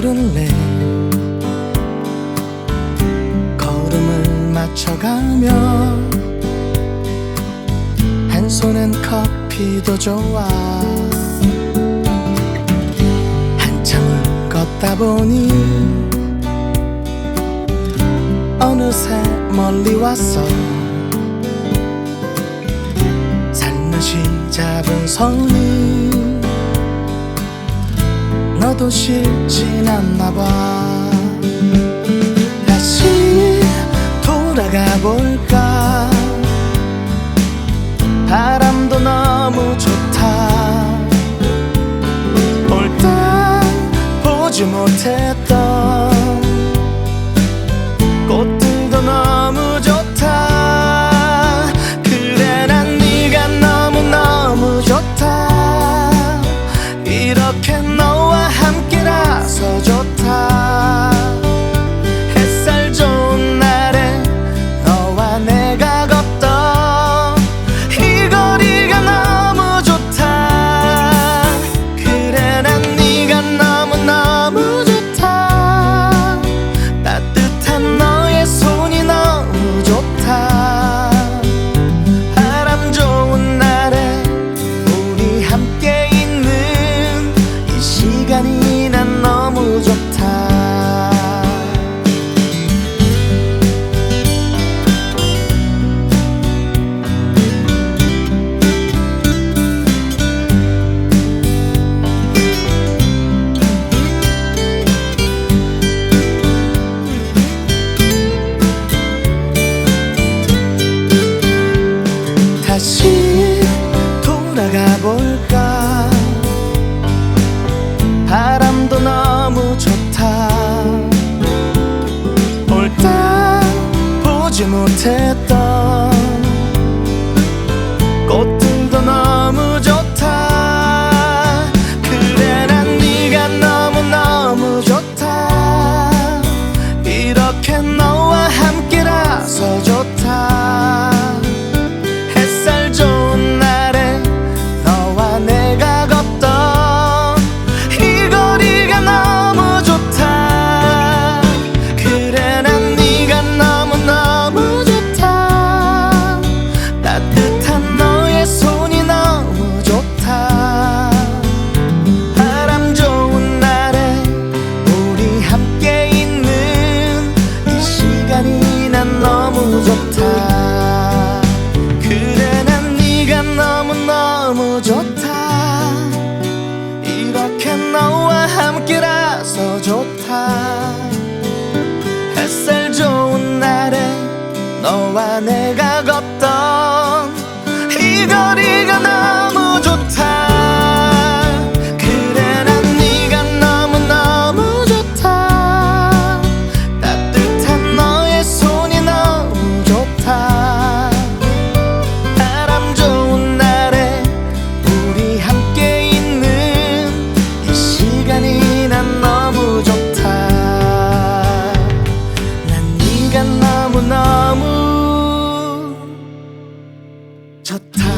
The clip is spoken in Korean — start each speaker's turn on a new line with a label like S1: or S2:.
S1: 걸을래. 걸음을 맞춰가며 한 손엔 커피도 좋아. 한참을 걷다 보니 어느새 멀리 왔어 살며시 잡은 성미 또 싫진 않나 봐. planeta. 좋다. 그래 난 네가 너무너무 좋다. 이렇게 너와 함께라서 좋다. 햇살 좋은 날에 너와 내가 걷던 이 거리가 나 좋다.